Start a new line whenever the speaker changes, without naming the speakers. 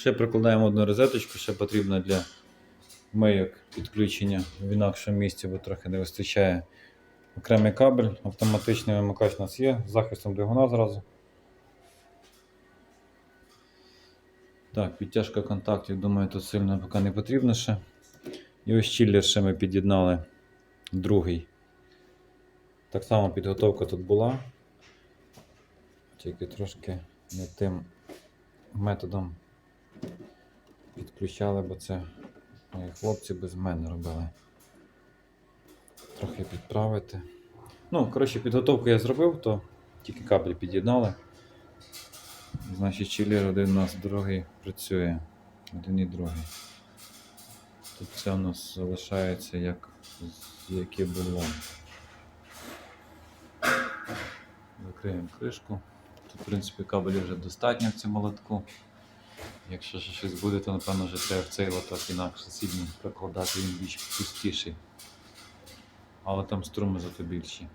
Ще прикладаємо одну розеточку, ще потрібно для мийок підключення в інакшому місці, бо трохи не вистачає. Окремий кабель, автоматичний вимикач у нас є, з захистом двигуна зразу. Так, підтяжка контактів, думаю, тут сильно поки не потрібно ще. І ось чиллер ще ми під'єднали другий. Так само підготовка тут була. Тільки трошки не тим методом підключали, бо це мої хлопці без мене робили. Трохи підправити. Ну, коротше, підготовку я зробив, то тільки кабель під'єднали. Значить, чилер один у нас другий працює. Один і другий. Тут все у нас залишається як, як і було. Закриємо кришку. Тут, в принципі, кабелів вже достатньо в цьому лотку. Якщо ще щось буде, то напевно вже треба в цей лоток інакше сусідній прокладати, він більш пустіший. Але там струми зато більші.